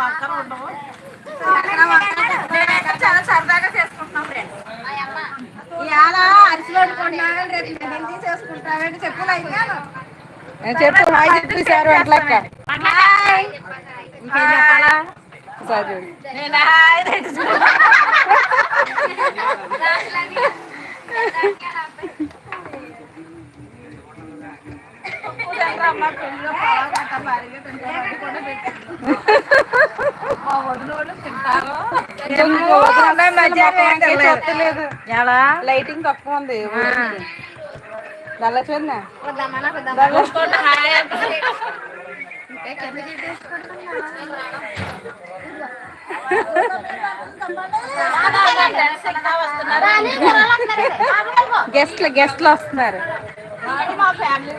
వంకర ఉండవు. నేనైతే చాలా సరదాగా చేసుకుంటున్నాం ఫ్రెండ్ ఇవాళ అరిసెలు వండుకుంటున్నాను రేపు చెప్పులు చెప్పు హాయ్ చెప్పి సార్ అట్లక్క ఇంకేం చెప్పాలా? సార్ నేను? హాయ్. అమ్మ కూడా పెట్టాను. మా వదినోళ్ళు తింటారు. చెప్పలేదు ఎలా? లైటింగ్ తక్కువ ఉంది. గెస్ట్లు గెస్ట్లు వస్తున్నారు. ఫ్యామిలీ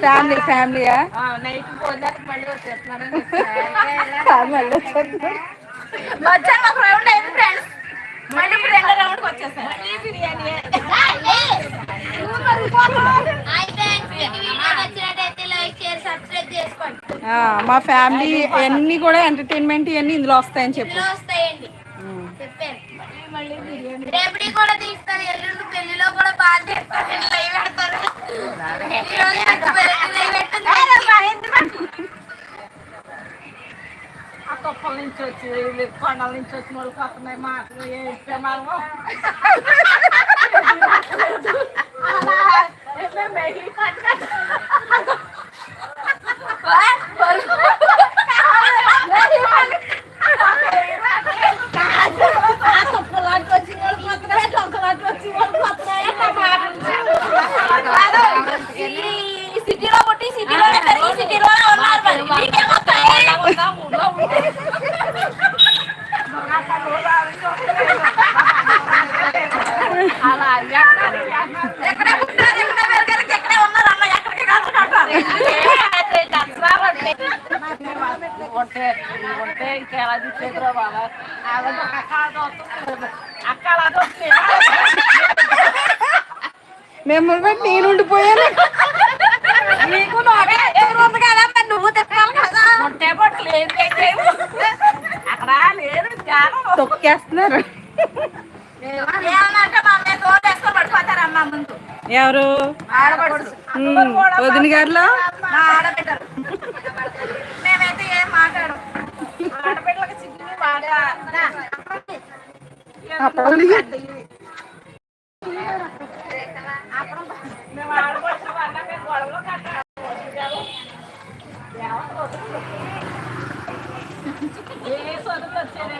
ఫ్యామిలీ ఫ్యామిలీయా మళ్ళీ ఒక రౌండ్ అయింది ఫ్రెండ్స్ మళ్ళీ ఇప్పుడు రెండో రౌండ్కి వచ్చేసారు బిర్యానీ. మా ఫ్యామిలీ అన్ని కూడా ఎంటర్టైన్మెంట్ ఇవన్నీ ఇందులో వస్తాయని చెప్పు ఇందులో వస్తాయండి ఉమ్. చెప్పాను రేపటి కూడా తీస్తారు ఎల్లుండి పెళ్ళిలో కూడా బాగా చేస్తారు పెడతారు. ఆ తొప్పల నుంచి వచ్చి కొండల నుంచి వచ్చిన వాళ్ళకి వస్తున్నాయి మాటలు? ఏ ప్రమాదం అలా aquela de Pedro Bala. Ela não aquela do Mesmo vai ter, não depois ela. నీకు నోటే ఎదురు ఉంది కదా మరి నువ్వు తిప్పాలి కదా. ఉంటే లేదు. అక్కడ లేదు తొక్కేస్తున్నారు. ఎవరు? వదిన గారిలో? మేమైతే ఏం మాట్లాడు ఆడబిడ్డలకు చిన్ని మాట అప్పుడు అప్పుడు మేము ఆడపడుచు వల్ల మేము గొడవలు కట్టాలి ఏ సొంతం వచ్చేది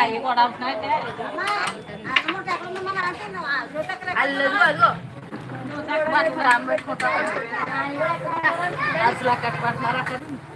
అయ్యి కూడా అల్లదు అదిగో అసలు అక్కడ పడుతున్నారు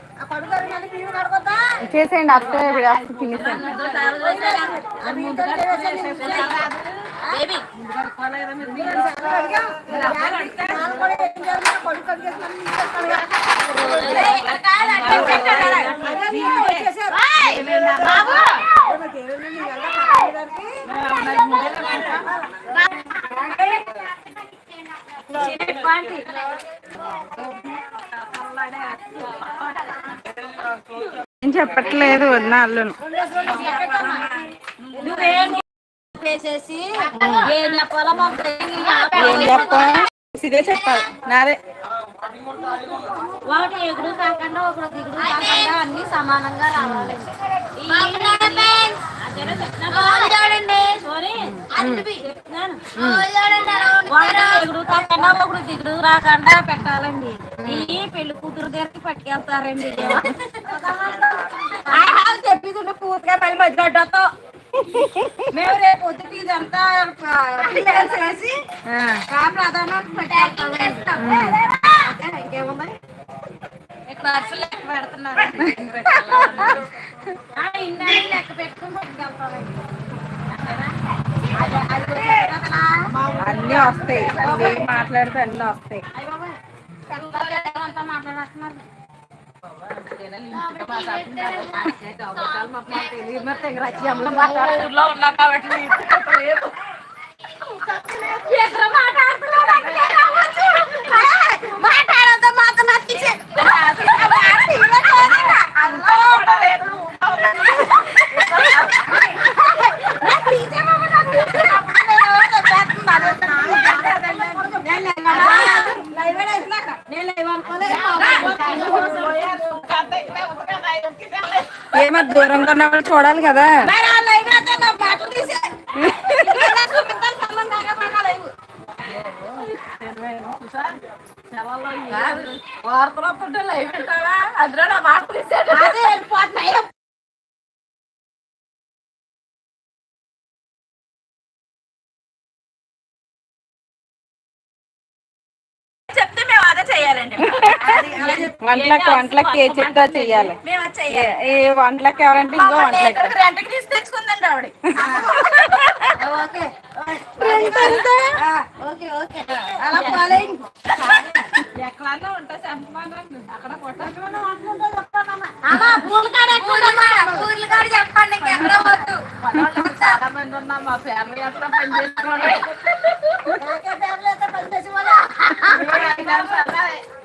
చేసేయండి అక్క అక్క తినేసాయండి. ఏం చెప్పట్లేదు వదిన అల్లును ఇదే చెప్పాలి. నాదే. ఒకటి ఎగుడు కాకుండా ఒకటి దిగుడు కాకుండా అన్ని సమానంగా రావాలండి ఒకటి దిగుడు రాకుండా పెట్టాలండి. ఈ పెళ్ళి కూతురు దగ్గరికి పట్టుకెళ్తారండి. చెప్పింది పూర్తిగా మళ్ళీ మధ్యగడ్డతో మేము రేపు పొద్దుకి ఇదంతా చేసి ప్రధానం ఇంకేముంది? ఇక్కడ అసలు లెక్క పెడుతున్నారు. ఇన్నని లెక్క పెట్టుకుని? అన్ని వస్తాయి. ఏం మాట్లాడితే అన్ని వస్తాయి. మాట్లాడుతున్నారు ఊర్లో ఉన్నా కాబట్టి ఏమో దూరంగా ఉన్న వాళ్ళు చూడాలి కదా. చెప్తే మేము అదే చేయాలండి. వంటలకు వంటలకి ఏ చెప్తా చెయ్యాలి. ఏ- వంటలకి ఎవరంటే ఇంకో వంటలకి ఎక్కడన్నా ఉంటా అక్కడ చెప్పండి వద్దు చాలా మంది ఉన్నాం మా ఫ్యామిలీ అంతా పని చేసుకోండి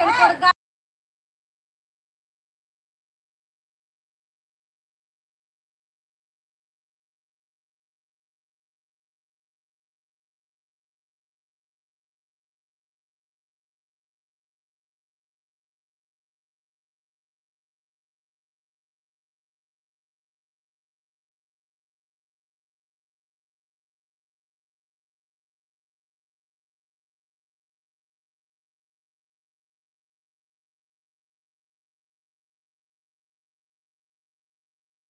que ¡Ah! el cordal...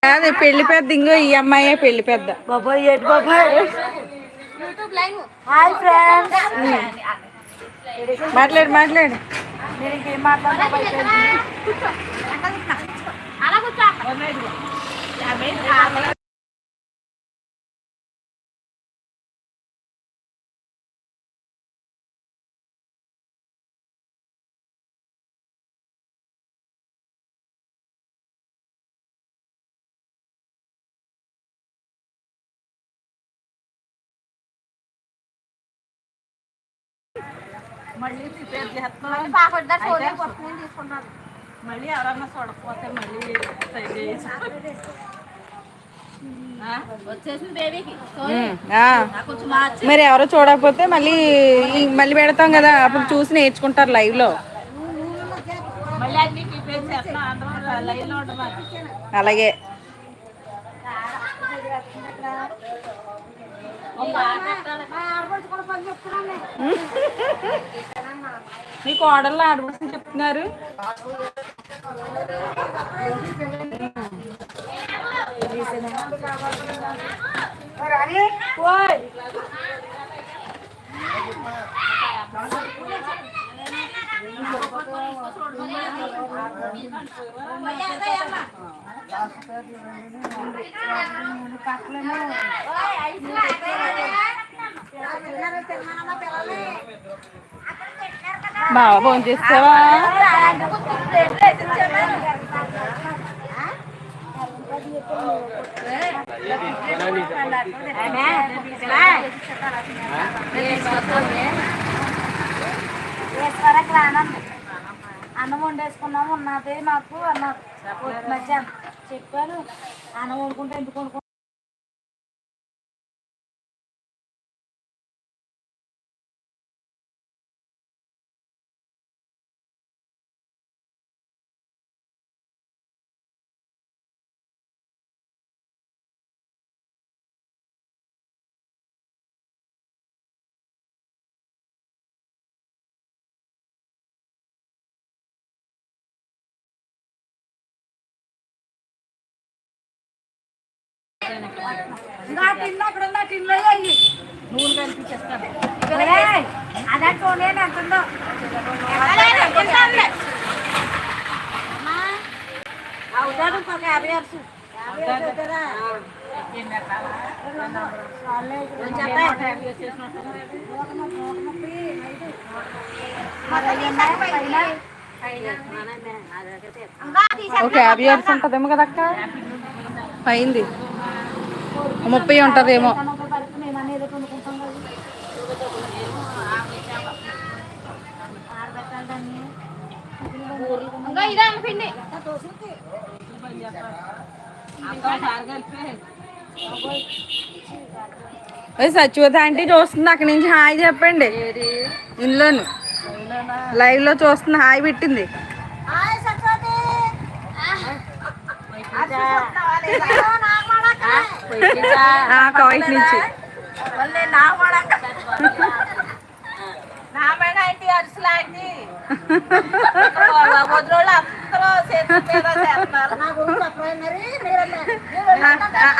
కాదు పెళ్ళి పెద్ద ఇంకో ఈ అమ్మాయే పెళ్ళి పెద్ద. బాబాయ్ ఏంటి బాబాయ్? Hi friends. మాట్లాడు మాట్లాడు. మీరు మళ్ళీ ప్రిపేర్ చేస్తున్నాం. మళ్ళీ ఎవరన్నా చూడకపోతే మళ్ళీ మరి ఎవరో చూడకపోతే మళ్ళీ మళ్ళీ పెడతాం కదా అప్పుడు చూసి నేర్చుకుంటారు లైవ్లో. అలాగే. నీకు ఆర్డర్లో ఆడవలసిన చెప్తున్నారు. ఓయ్. బాగా ఫోన్ చేస్తావా రానంది. అన్నం వండేసుకున్నాము ఉన్నది మాకు అన్నారు. మధ్యాహ్నం చెప్పాను అన్నం వండుకుంటే ఎందుకు ఇంకా టిన్లో అక్కడ ఉంది ఆ టిన్లో అయ్యి నూనె కనిపించేస్తాను అదే చూడండి ఎంత ఉందో. అవుతాడు ఒక యాభై అరసు. ఒక యాభై ఇయర్స్ ఉంటుందేమో కదా అక్క? అయింది. ముప్పై ఉంటుందేమో. సచివత ఆంటీ చూస్తుంది అక్కడి నుంచి హాయ్ చెప్పండి. ఇందులోను. లైవ్లో చూస్తుంది హాయ్ పెట్టింది. హాయ్ కవైట్ నుంచి.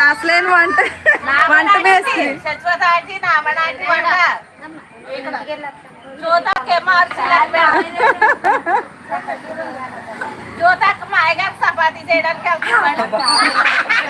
అసలేని వంట వంట మేస్త్రి జ్యోతక్క మా అయ్యగారు చపాతీ చేయడానికి వెళ్తున్నాడు.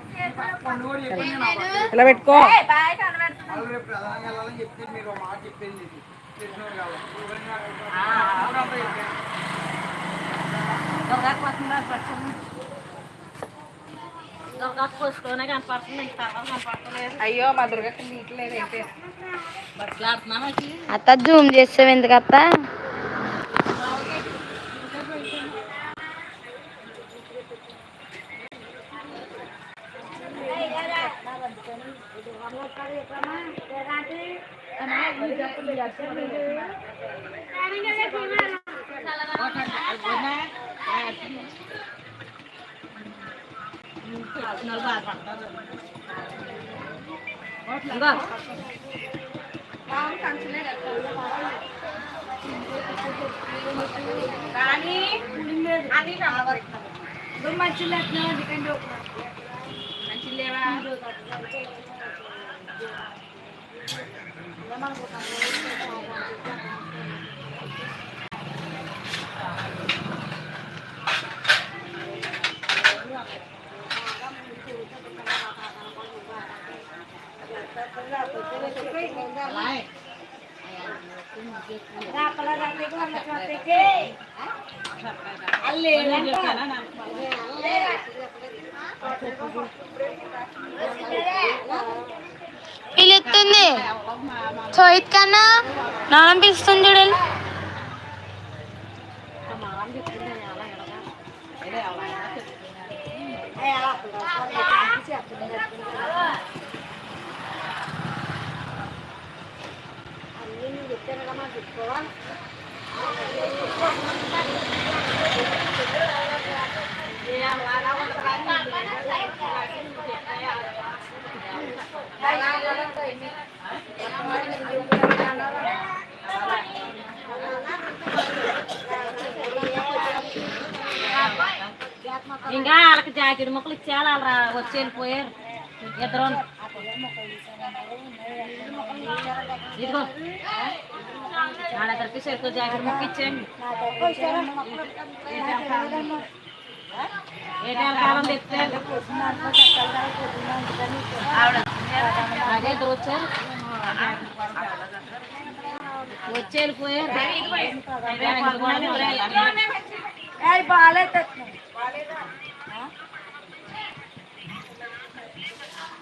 ఇలా పెట్టుకో అయ్యో మా దుర్గక్క నీట్లేదు అయితే అత్త జూమ్ చేసావు ఎందుకు అత్త ఇంకా వాళ్ళకి జాకెట్ ముక్కలు ఇచ్చేయాలి వాళ్ళు రా- వచ్చి వెళ్ళిపోయారు ఇద్దరు ఇదిగో. వాళ్ళిద్దరికి సరిగ్గా జాకెట్ ముక్క ఇచ్చేయండి. అదే ఇద్దరు వచ్చారు. వచ్చి వెళ్ళిపోయారు బాగాలేదు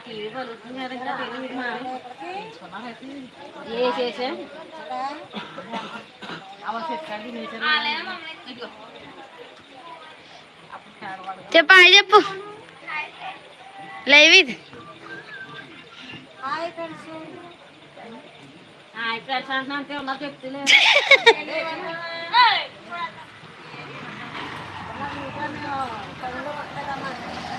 తెలియదు ఏ చేసాం చెప్పు హాయ్ చెప్పు. లైవ్ ఇది. కవులో పుట్టాను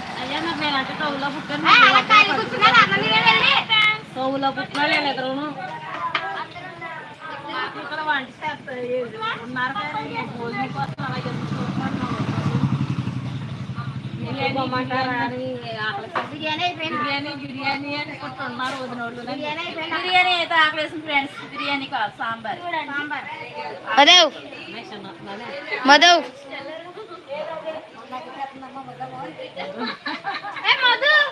కవులో పుట్టినా ఎదురును వంట బిర్యానీ బిర్యానీ అని కొట్టున్నారు వదినోళ్ళు బిర్యానీ అయితే ఆకలేసిన ఫ్రెండ్స్ బిర్యానీ కాదు సాంబార్ సాంబార్ మధవ్ మధవ్ ఇవన్నీ ప్రిపేర్ చేసి ఇదన్నీ లిల్లీ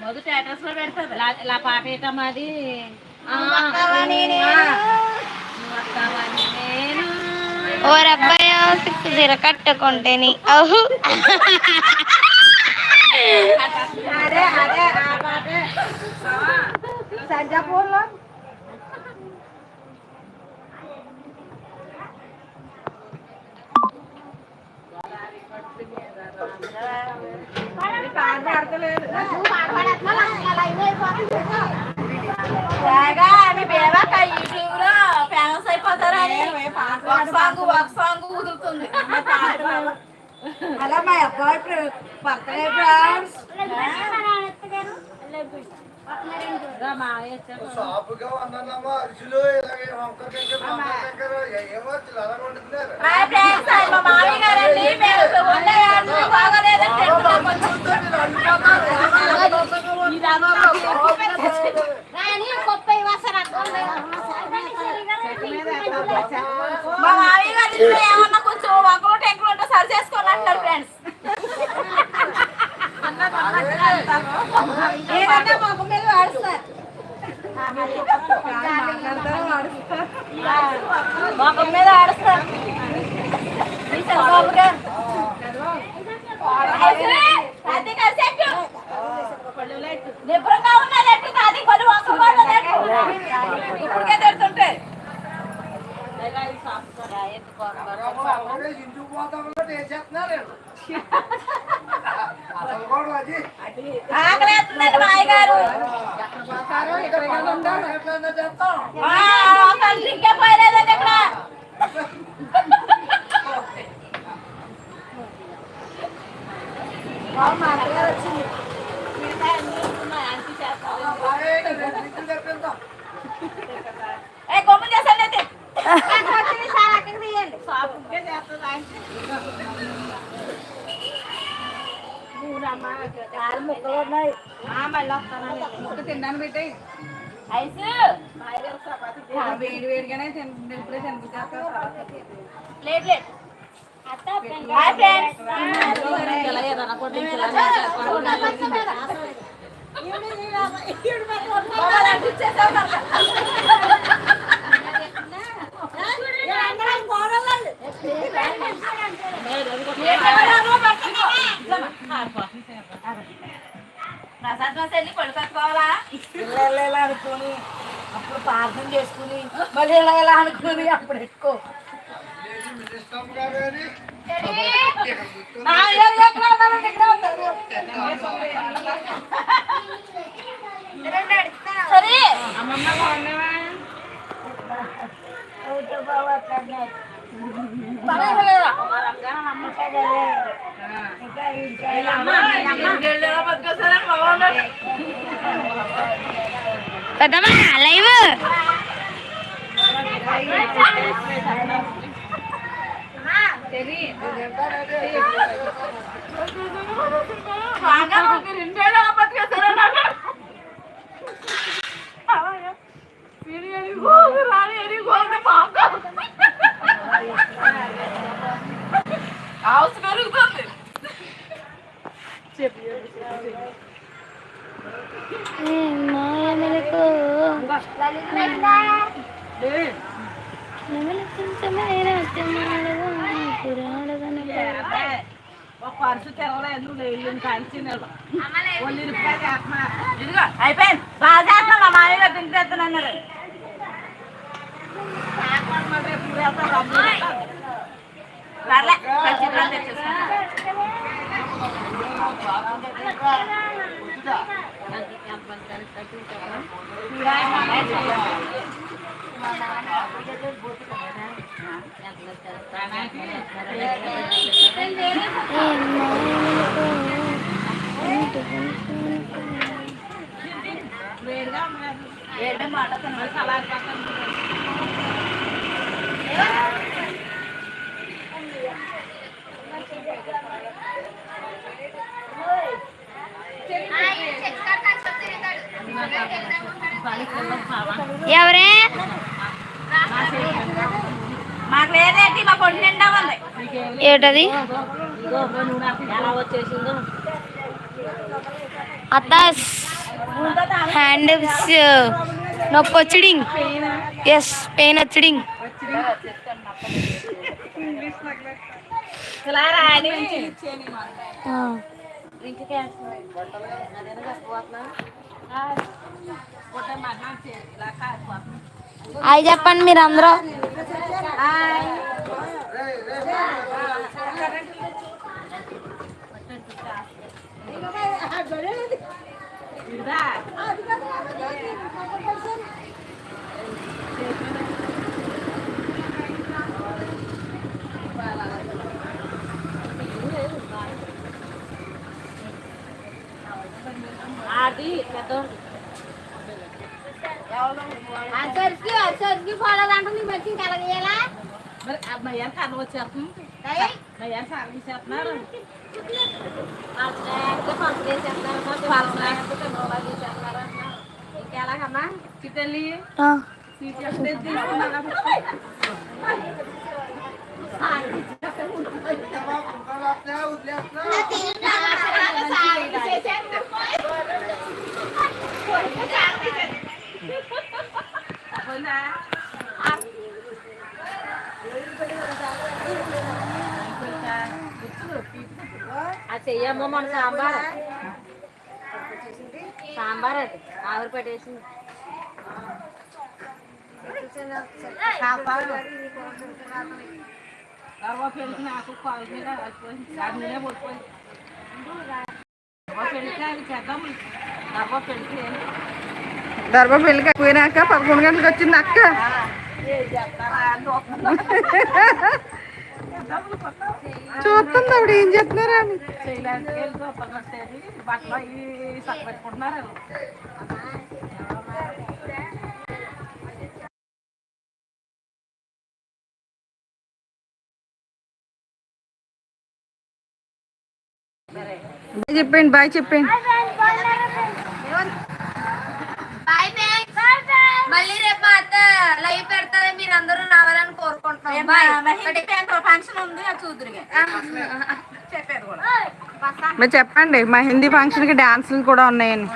మధు స్టేటస్లో పెడతాది ఇలా పాట ఏటమ్మా అది నేను? ఓర్ అబ్బాయి సిక్కు జీర కట్టుకుంటేని అహు. అదే అదే ఆ పాటే సంజాపూర్లో? ఫేమస్ అయిపోతారని ఒక సాంగ్ ఒక సాంగ్ కుదురుతుంది అలా మా అబ్బాయి ఫ్రెండ్స్ అరిచులు ఇలాగే వంకర టెంకర్ వంకర టెంకర్ ఏమో వండుతున్నారు మా మామయ్య మామయ్య గారి ఏమన్నా కొంచెం వంకలు టెంకులు ఉంటే సరి చేసుకోవాలి అంటారు ఫ్రెండ్స్ ఏంటంటే మా మీద ఆడుస్తారు మొఖం మీద ఆడుస్తారు చంద్రబాబు గారు నిపుణంగా ఉన్నదట్టు కొన్ని ఇప్పటికే తిడుతుంటే వేసేస్తున్నారు వీళ్ళు. అసలు కూడా అది ఆకలేస్తుందండి మా అయ్యగారు ఎట్లన్నా చేస్తాం ఆ, అసలు ఇంకే పోయలేదండి ఇక్కడ బాగా రెండు దిక్కులు తెప్పిద్దాం. ఏ కొమ్ము చేసాను అయితే తిన్నాను పెట్టి ఐసు వేడి వేడిగానే తింటుంది ఇప్పుడే తినిపించేస్తా plate plate hi friends Prasad వెళ్ళి పళ్ళు ఇలా ఇలా అనుకుని అప్పుడు ప్రార్థన చేసుకుని మళ్ళీ ఇలా ఇలా అనుకుని అప్పుడు ఎక్కువ సరే. అమ్మమ్మ బాగున్నావా పెద్దమ్మా లైవ్. రెండేళ్ళు బతికేస్తారా హౌస్ పెరుగుతుంది. ఒక పరుసు తెరవలేదు వాళ్ళు ఇరుపాయ చేస్తున్నారు ఇదిగో అయిపోయింది. బాగా చేస్తున్నా మా మామయ్య గారు తింటేస్తానన్నారు వేడిగా ఉన్నారు ఏంటో మాట తినవాలి. పక్కన ఎవరే? మాకు లేదేంటి మా పొడి నిండా ఉంది. ఏటది ఎలా వచ్చేసిందో అత్త హ్యాండ్ నొప్పి వచ్చిడింగ్ ఎస్ పెయిన్ వచ్చిడింగ్. అవి చెప్పండి మీరు అందరూ అది పెద్ద అసలుకి అసలుకి పోలేదంటే నీ మంచి కలగేయాలా మరి అమ్మాయి కన్న వచ్చేస్తుంది అయ్యారు సాగు చేస్తున్నారు ఇంకెలాగమ్మా చిట్టల్లి సీట్ చెయ్యమ్మ మన సాంబార్ సాంబార్ అది. ఆవిరి పట్టేసింది నాకు కాలు మీద దాని మీదే పడిపోయింది. దర్భ పెళ్ళికి పోయినాక పదకొండు గంటలకు వచ్చింది అక్క. చూస్తుంది ఆవిడ ఏం చేస్తున్నారా అని. బాయ్ చెప్పండి బాయ్ చెప్పండి బాయ్. మళ్ళీ రేపు మా అత్త లైవ్ పెడతారే మీరు అందరూ రావాలని కోరుకుంటున్నాం ఫంక్షన్ ఉంది అది చూద్దరుగా. చెప్పేది కూడా. మరి చెప్పండి మా హిందీ ఫంక్షన్కి డాన్సులు కూడా ఉన్నాయని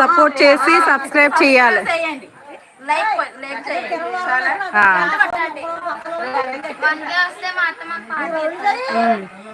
సపోర్ట్ చేసి సబ్స్క్రైబ్ చేయాలి. కే వస్తే మా అత్త మాకు